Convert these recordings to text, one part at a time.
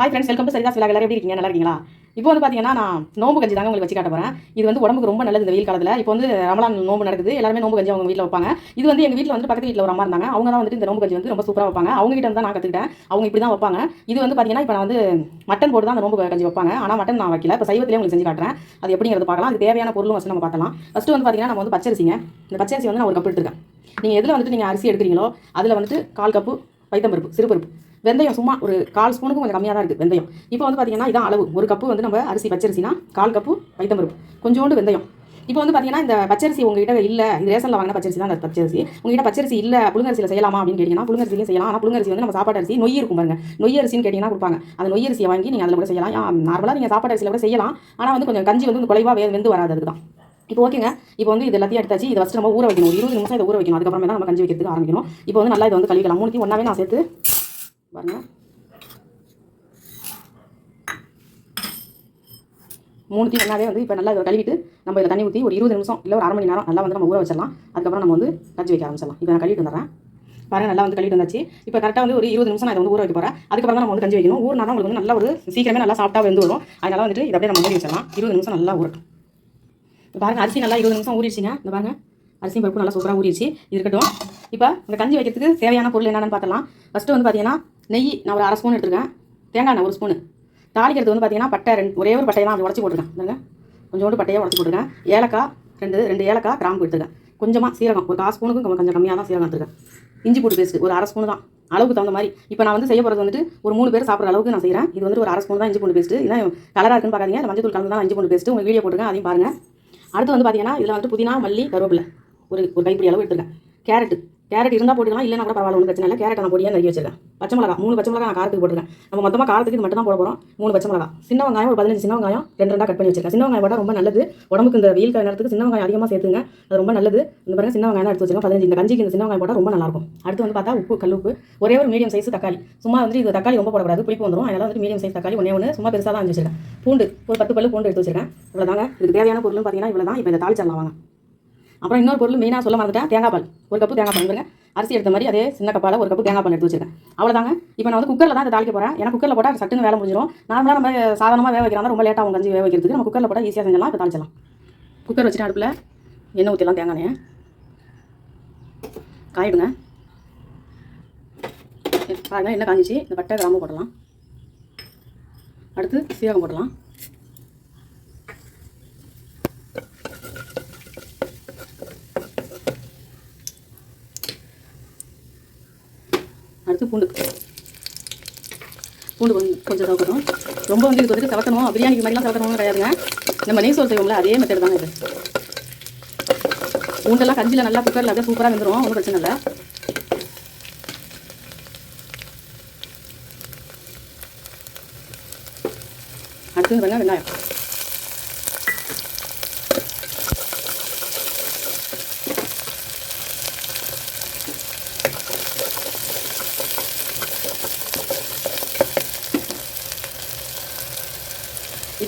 Hi friends welcome to Saritha's விழா எல்லாரும் எப்படி இருக்கீங்க? நல்லா இருக்கீங்களா? இப்போ வந்து பார்த்தீங்கன்னா நான் நோம்பு கஞ்சி தாங்க உங்களுக்கு வச்சு காட்ட போகிறேன் இது வந்து உடம்புக்கு ரொம்ப நல்லது இந்த வெயில் காலத்தில். இப்போ வந்து ரமலான் நோம்பு நடக்குது. எல்லாருமே நோம்பு கஞ்சி அவங்க வீட்டில் வைப்பாங்க. இது வந்து எங்கள் வீட்டில் வந்து பக்கத்து வீட்டில் ஒரு அம்மா இருந்தாங்க. அவங்க தான் வந்துட்டு இந்த நோம்பு கஞ்சி வந்து ரொம்ப சூப்பராக வைப்பாங்க. அவங்க கிட்ட தான் நான் கற்றுக்கிட்டேன் அவங்க இப்படி தான் வைப்பாங்க. இது வந்து பார்த்தீங்கன்னா இப்போ நான் வந்து மட்டன் போட்டு தான் அந்த நோம்பு கஞ்சி வைப்பாங்க. ஆனால் மட்டன் நான் வைக்கல. இப்போ சைவத்திலே உங்களுக்கு செஞ்சு காட்டுறேன். அது எப்படிங்கிறது பார்க்கலாம். அது தேவையான பொருளும் ஃபஸ்ட்டு நம்ம பார்க்கலாம் ஃபஸ்ட்டு வந்து பார்த்தீங்கன்னா நம்ம வந்து பச்சரிசிங்க. இந்த பச்சரிசி வந்து நான் ஒரு கப் எடுத்துருக்கேன். நீங்கள் எதில் வந்துட்டு நீங்கள் அரிசி எடுக்கிறீங்களோ அதில் வந்துட்டு கால் கப்பு பைத்தம்பருப்பு சிறுபருப்பு. வெந்தயம் சும்மா ஒரு கால் ஸ்பூனுக்கு கொஞ்சம் கம்மியாக தான் இருக்குது வெந்தயம். இப்போ வந்து பார்த்தீங்கன்னா இதான் அளவு. ஒரு கப்பு வந்து நம்ம அரிசி பச்சரிசினா கால் கப்பு பைத்தம்பருப்பு. கொஞ்சோண்டு வெந்தயம். இப்போ வந்து பார்த்தீங்கன்னா இந்த பச்சரிசி உங்ககிட்ட இல்லை இது ரேஷனில் வாங்கின பச்சரிசி தான் அந்த பச்சரிசி. உங்ககிட்ட பச்சரிசி இல்லை புழுங்கரிசியில் செய்யலாமா அப்படின்னு கேட்டிங்கன்னா புழுங்கரிசியும் செய்யலாம். ஆனால் புழுங்கரிசி வந்து நம்ம சாப்பாடு அரிசி நொய் இருக்கும் பாருங்க. நொய் அரிசின்னு கேட்டிங்கன்னா கொடுப்பாங்க. அந்த நொய் அரிசியை வாங்கி நீங்கள் அதில் கூட செய்யலாம். நார்மலாக நீங்கள் சாப்பாடு அரிசியில் கூட செய்யலாம். ஆனால் வந்து கொஞ்சம் கஞ்சி வந்து குறைவாக வெந்து வராது அதுக்கு தான். இப்போ ஓகேங்க. இப்போ வந்து இது எல்லாத்தையும் எடுத்தாச்சு. இதை ஃபஸ்ட்டு நம்ம ஊற வைக்கணும். இருபது நிமிஷம் இதை ஊற வைக்கணும். அதுக்கப்புறமே தான் நம்ம கஞ்சி வைக்கிறதுக்கு ஆரம்பிக்கணும். இப்போ வந்து நல்லா இதை வந்து கழுவிக்கலாம். மூணுத்தையும் ஒன்றாவே நான் சேர்த்து பாருங்க. மூணுத்தையும் ஒன்றாவே வந்து இப்போ நல்லா இதை கழுவிட்டு நம்ம இதில் தண்ணி ஊற்றி ஒரு இருபது நிமிஷம் இல்லை ஒரு அரை மணி நேரம் நல்லா வந்து நம்ம ஊற வச்சிடலாம். அதுக்கப்புறம் நம்ம வந்து கஞ்சி வைக்க ஆரம்பிச்சிடலாம். இப்போ நான் கழுவிட்டு வந்துடுறேன். பாருங்க நல்லா வந்து கழுவிட்டு வந்தாச்சு. இப்போ கரெக்டாக வந்து ஒரு இருபது நிமிஷம் நான் இதை வந்து ஊற வைக்க போகிறேன் அதுக்கப்புறம் தான் நம்ம வந்து கஞ்சி வைக்கணும். ஊர்னா தான் உங்களுக்கு வந்து நல்லா ஒரு சீக்கிரமே நல்லா சாஃப்ட்டாக வந்து வரும். அதனால் வந்துட்டு இதை அப்படியே நம்ம மூடி வச்சிடலாம். இருபது நிமிஷம் நல்லா ஊறட்டும். இப்போ பாருங்க அரிசி நல்லா இருபது நிமிஷம் ஊறிடுச்சிங்க. இந்த பாருங்க அரிசி பருப்பு நல்லா சூப்பராக ஊறிடுச்சு. இருக்கட்டும். இப்போ இந்த கஞ்சி வைக்கிறதுக்கு தேவையான பொருள் என்னென்னு பார்த்தலாம் ஃபஸ்ட்டு வந்து பார்த்தீங்கன்னா நெய் நான் ஒரு அரை ஸ்பூன் எடுத்துருக்கேன். தேங்காய் எண்ணெய் ஒரு ஸ்பூனு தாளிக்கிறது வந்து பார்த்தீங்கன்னா பட்டை ரெண்டு ஒரே ஒரு பட்டையை தான் அது உடச்சி போட்டுருக்கேன். பாருங்க. கொஞ்சோண்டு பட்டையாக உடச்சி போட்டுருக்கேன். ஏலக்காய் ரெண்டு ரெண்டு ஏலக்காய் கிராம்பு எடுத்துருக்கேன். கொஞ்சமாக சீரகம் ஒரு கால் ஸ்பூனுக்கும் கொஞ்சம் கொஞ்சம் கம்மியாக தான் சீரகம் எடுத்துருக்கேன். இஞ்சி பூண்டு பேஸ்ட்டு ஒரு அரை ஸ்பூன் தான். அளவுக்கு தகுந்த மாதிரி. இப்போ நான் வந்து செய்ய போகிறது வந்துட்டு ஒரு மூணு பேர் சாப்பிட்ற அளவுக்கு நான் செய்கிறேன் இது வந்து ஒரு அரை ஸ்பூன் தான் இஞ்சி பூண்டு பேஸ்ட்டு இதான் கலராக இருக்குன்னு பார்க்காதீங்க இந்த மஞ்சள் தூள் கலந்து தான் இஞ்சி பூண்டு பேஸ்ட்டு உங்களுக்கு வீடியோ போட்டுருக்கேன். அதையும் பாருங்கள் அடுத்து வந்து பார்த்தீங்கன்னா இதில் வந்து புதினா மல்லி கருவேப்பிலை. ஒரு ஒரு கைப்பிடி அளவு எடுத்துருக்கேன். கேரட்டு. கேரட் இருந்தால் போட்டுக்கலாம் இல்லைனா கூட பரவாயில்ல ஒன்றும் பிரச்சனை இல்லை. கேரட் நான் பொடியாக நறுக்கி வச்சிருக்கேன். பச்சை மிளகா மூணு பச்சை மிளகா நான் காரத்துக்கு போட்டுருக்கேன். நம்ம மொத்தமாக காரத்துக்கு இது மட்டும் தான் போட போகிறோம் மூணு பச்சை மிளகா. சின்ன வெங்காயம் ஒரு பதினஞ்சு சின்ன வெங்காயம் ரெண்டு ரெண்டாக கட் பண்ணி வச்சிருக்கேன். சின்ன வெங்காயம் போட ரொம்ப நல்லது. உடம்புக்கு இந்த வெயில் நேரத்துக்கு சின்ன வெங்காயம் அதிகமாக சேர்த்துங்க. அது ரொம்ப நல்லது. இந்த பாருங்க சின்ன வெங்காயம் தான் எடுத்து வச்சிருக்கேன் பதினஞ்சு இந்த கஞ்சிக்கு இந்த சின்ன வெங்காயம் போட்டால் ரொம்ப நல்லாயிருக்கும். அடுத்து வந்து பார்த்தா உப்பு கல் உப்பு. ஒரே ஒரு மீடியம் சைஸ் தக்காளி. சும்மா வந்து இது தக்காளி ரொம்ப போடக்கூடாது. புளிப்பு வந்துடும் அதனால் வந்து மீடியம் சைஸ் தக்காளி ஒன்றே ஒன்று சும்மா பெருசாக தான் அஞ்சு வச்சிருக்கேன். பூண்டு ஒரு பத்து பல்லு பூண்டு எடுத்து வச்சிருக்கேன். இவ்வளோதாங்க இதுக்கு தேவையான பொருள்னு பார்த்தீங்கன்னா இவ்வளோ தான் இப்போ இந்த தாளிச்சிடலாம் வாங்க. அப்புறம் இன்னொரு பொருள் மெயினாக சொல்ல மறந்துட்டேன். தேங்காய் பால். ஒரு கப்பு தேங்காய் பால் பாருங்க அரிசி எடுத்த மாதிரி அதே சின்ன கப்பால் ஒரு கப்பு தேங்காய் பால் எடுத்து வச்சிருக்கேன். அவ்வளோதாங்க இப்போ நான் வந்து குக்கரில் தான் இதை தாளிக்க போகிறேன் ஏன்னா குக்கரில் போட்டால் சட்டுன்னு வேலை முடிஞ்சிடும் நார்மலாக நம்ம சாதாரணமாக வேக வைக்கிறாங்க ரொம்ப லேட்டாக அவங்க கஞ்சி வேக வைக்கிறதுக்கு நம்ம குக்கரில் போட்டால் ஈஸியாக செஞ்சலாம் இப்போ தாளிச்சலாம் குக்கர் வச்சுட்டு அடுப்பில் எண்ணெய் ஊற்றிடலாம் தேங்காய் எண்ணெயை. காயிடுங்க. பாருங்க எண்ணெய் காஞ்சிச்சு. இந்த பட்டை கிராம்பு போடலாம். அடுத்து சீரகம் போடலாம். அடுத்து பூண்டு. பூண்டு கொஞ்சம் கொஞ்சம் சவக்கணும் ரொம்ப வந்து இதுக்கு வந்துட்டு சவக்கணும் பிரியாணிக்கு மாதிரிலாம் சவக்கணும்னு கிடையாதுங்க. நம்ம நெய் சோறு செய்வோம்ல அதே மெத்தட் தாங்க இது. பூண்டெல்லாம் கஞ்சியில் நல்லா குக்கரில் அப்படியே சூப்பராக வந்துடும் ஒன்றும் பிரச்சனை இல்லை. அடுத்து வெங்காயம். வெங்காயம்.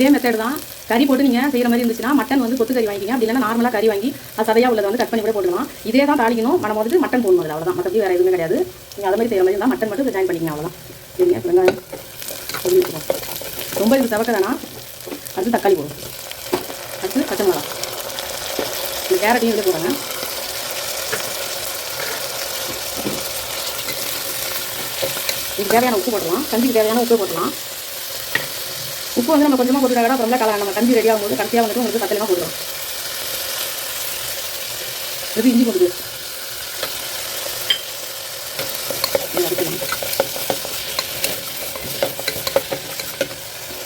இதே மெத்தட் தான். கறி போட்டு நீங்கள் செய்கிற மாதிரி இருந்துச்சுன்னா மட்டன் வந்து கொத்து கறி வாங்கிக்கிங்க. அப்படி இல்லைன்னா நார்மலாக கறி வாங்கி அது சதையாக உள்ளதை வந்து கட் பண்ணி கூட போட்டுக்கலாம். இதே தான் தாளிக்கணும். நம்ம வந்து மட்டன் போடணும் அதில் அவ்வளோதான் மற்றபடி வேறு எதுவுமே கிடையாது. நீங்கள் அதை மாதிரி செய்கிற மாதிரி இருந்தால் மட்டன் மட்டும் ஜாயின் பண்ணிக்கங்க அவ்வளோதான் சரிங்க வெங்காயம் ரொம்ப இது சவக்க வேணாம். அடுத்து தக்காளி போடும் அடுத்து பச்சை மிளகா. இந்த கேரட்டையும் இதில் போடுங்க இதுக்கு தேவையான உப்பு போடலாம் கஞ்சிக்கு தேவையான உப்பு போடலாம் உப்பு வந்து நம்ம கொஞ்சமாக போட்டுட்டா அப்புறம் கலர் நம்ம கஞ்சி ரெடி ஆகும்போது கடைசியாக வந்துட்டு உங்களுக்கு பத்தலமாக போடுறோம் இது இஞ்சி போடுது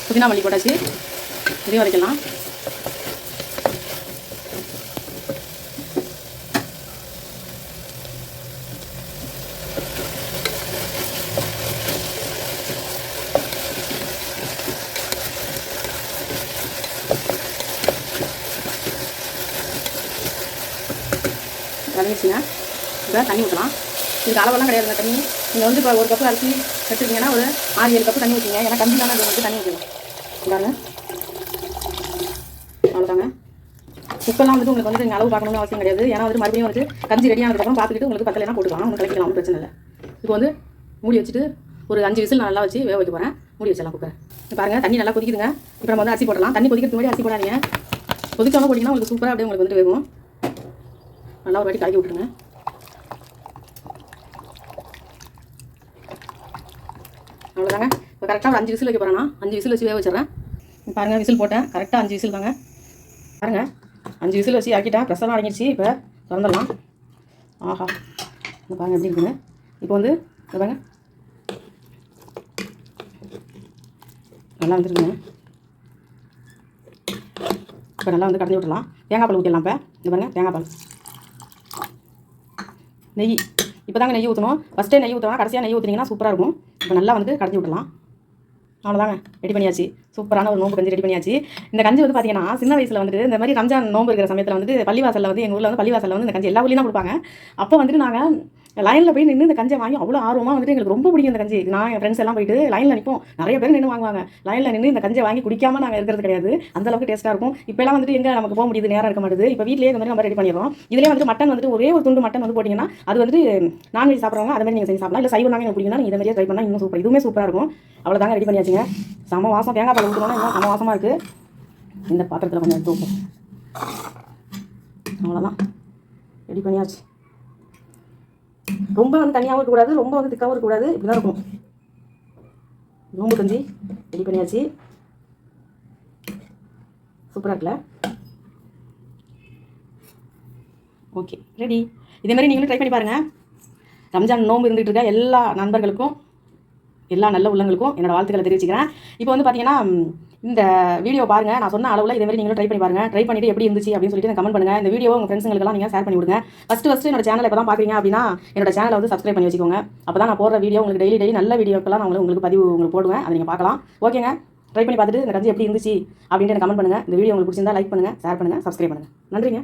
புதினா மல்லி போட்டாச்சு. இதையும் வரைக்கலாம் வதங்கிச்சுங்க இப்போ தண்ணி ஊற்றலாம் இதுக்கு அளவெல்லாம் கிடையாதுங்க தண்ணி. நீங்கள் வந்து இப்போ ஒரு கப்பு அரிசி எடுத்துருக்கீங்கன்னா ஒரு ஆறு ஏழு கப்பு தண்ணி ஊற்றிங்க ஏன்னா கஞ்சி தானே அது வந்து தண்ணி ஊற்றணும் பாருங்க அவ்வளோதாங்க உப்பெல்லாம் வந்துட்டு உங்களுக்கு வந்து நீங்கள் அளவு பார்க்கணும்னு அவசியம் கிடையாது. ஏன்னா வந்து மறுபடியும் வந்து கஞ்சி ரெடி ஆனதுக்கப்புறம் பார்த்துக்கிட்டு உங்களுக்கு பத்தலைனா போட்டுக்கலாம். உங்களுக்கு கலக்கலாம் ஒன்றும் பிரச்சனை இல்லை. இப்போ வந்து மூடி வச்சுட்டு ஒரு அஞ்சு விசில் நல்லா வச்சு வேக வைக்க போகிறேன் மூடி வச்சிடலாம் குக்கர். பாருங்கள் தண்ணி நல்லா கொதிக்குதுங்க. இப்போ நம்ம வந்து அரிசி போடலாம் தண்ணி கொதிக்கிறதுக்கு முன்னாடி அரிசி போடாதீங்க. கொதிக்காமல் போட்டிங்கன்னா உங்களுக்கு சூப்பராக அப்படியே உங்களுக்கு வந்து வேகும். நல்லா ஒரு வாட்டி கலக்கி விட்டுருங்க. அவ்வளோதாங்க இப்போ கரெக்டாக ஒரு அஞ்சு விசில் வைக்க போகிறேன்னா அஞ்சு விசில் வச்சு வேக வச்சிடுறேன். பாருங்கள் விசில் போட்டேன். கரெக்டாக அஞ்சு விசில் தாங்க பாருங்க. அஞ்சு விசில் வச்சு இறக்கிட்டேன். ப்ரெஷர்லாம் அடங்கிடுச்சு. இப்போ திறந்துடலாம். ஆஹா. இந்த பாருங்கள் எப்படி இருக்குங்க இப்போ வந்து பாருங்க. நல்லா வந்துருக்குங்க. இப்போ நல்லா வந்து கடந்து விட்டுலாம் தேங்காய் பால் ஊற்றிடலாம் இப்போ. இந்த பாருங்கள் தேங்காய் பால். நெய். இப்போ தாங்க நெய் ஊற்றணும் ஃபஸ்ட்டே நெய் ஊற்றணும் கடைசியாக நெய் ஊற்றினீங்கன்னா சூப்பராக இருக்கும். இப்போ நல்லா வந்து கடத்தி விடலாம் அவ்வளோதாங்க ரெடி பண்ணியாச்சு. சூப்பரான ஒரு நோம்பு கஞ்சி ரெடி பண்ணியாச்சு. இந்த கஞ்சி வந்து பார்த்தீங்கன்னா சின்ன வயசில் வந்துட்டு இந்த மாதிரி ரம்ஜான் நோம்பு இருக்கிற சமயத்தில் வந்துட்டு பள்ளிவாசலில் வந்து எங்கள் ஊரில் வந்து பள்ளிவாசலில் வந்து இந்த கஞ்சி எல்லா ஊர்லேயும் தான் கொடுப்பாங்க. அப்போ வந்துட்டு நாங்கள் லைனில் போய் நின்று இந்த கஞ்சை வாங்கி அவ்வளோ ஆர்வமாக வந்துட்டு எங்களுக்கு ரொம்ப பிடிக்கும் இந்த கஞ்சி. நான் என் ஃப்ரெண்ட்ஸ் எல்லாம் போயிட்டு லைனில் நிற்போம் நிறைய பேர் நின்று வாங்குவாங்க. லைனில் நின்று இந்த கஞ்சை வாங்கி குடிக்காமல் நாங்கள் இருக்கிறது கிடையாது. அந்த அளவுக்கு டேஸ்ட்டாக இருக்கும். இப்போலாம் வந்துட்டு எங்கே நமக்கு போக முடியுது? நேரம் இருக்க மாட்டுது. இப்போ வீட்லேயே இந்த மாதிரி நம்ம ரெடி பண்ணிடுறோம். இதிலே வந்து மட்டன் வந்துட்டு ஒரே ஒரு துண்டு மட்டன் வந்து போட்டிங்கன்னா அது வந்துட்டு நான்வெஜ் சாப்பிட்றவங்க அது மாதிரி நீங்கள் செஞ்சு சாப்பிடலாம். இல்லை சைவ நாங்கள் பிடிக்குன்னா நீங்கள் இந்த மாதிரியே ட்ரை பண்ணால் இன்னும் சூப்பர் இதுவுமே சூப்பராக இருக்கும். அவ்வளோதாங்க ரெடி பண்ணியாச்சுங்க. சம வாசம். தேங்காய் பால் ஊற்றணும்னா இன்னும் வாசமாக இருக்குது இந்த பாத்திரத்தில் கொஞ்சம் எடுத்து வைப்போம் அவ்வளோதான் ரெடி பண்ணியாச்சு. ரொம்ப வந்து தனியாகவும் இருக்கக்கூடாது ரொம்ப வந்து திக்காகவும் இருக்கக்கூடாது. இப்படி தான் இருக்கும். நோம்பு கஞ்சி ரெடி பண்ணியாச்சு. சூப்பராக இருக்குல்ல? ஓகே ரெடி இதே மாதிரி நீங்களும் ட்ரை பண்ணி பாருங்கள் ரம்ஜான் நோம்பு இருந்துகிட்டு இருக்க எல்லா நண்பர்களுக்கும் எல்லா நல்ல உள்ளங்களுக்கும் என்னோட வாழ்த்துக்களை தெரிவிச்சுக்கிறேன். இப்போ வந்து பார்த்தீங்கன்னா இந்த வீடியோ பாருங்கள் நான் சொன்ன அளவில் இதே மாதிரி நீங்களும் ட்ரை பண்ணி பாருங்கள் ட்ரை பண்ணிட்டு எப்படி இருந்துச்சு அப்படின்னு சொல்லிட்டு கமெண்ட் பண்ணுங்கள் இந்த வீடியோ உங்கள் ஃப்ரெண்ட்ஸுங்களுக்கெல்லாம் நீங்கள் ஷேர் பண்ணி விடுங்க. ஃபஸ்ட்டு ஃபஸ்ட்டு என்னோட சேனல் இப்போ தான் பார்க்குறீங்க அப்படின்னா என்னோட சேனலை வந்து சப்ஸ்கிரைப் பண்ணி வச்சுக்கோங்க. அப்போ தான் நான் போடுற வீடியோ உங்களுக்கு டெய்லி டெய்லி நல்ல வீடியோக்கெல்லாம் நான் உங்களுக்கு உங்களுக்கு பதிவு உங்களுக்கு போடுவேன். அதை நீங்கள் பார்க்கலாம். ஓகேங்க ட்ரை பண்ணி பார்த்துட்டு இந்த கஞ்சி எப்படி இருந்துச்சு அப்படின்ட்டு எனக்கு கமெண்ட் பண்ணுங்கள் இந்த வீடியோ உங்களுக்கு பிடிச்சிருந்தா லைக் பண்ணுங்கள் ஷேர் பண்ணுங்கள் சப்ஸ்கிரைப் பண்ணுங்கள் நன்றிங்க.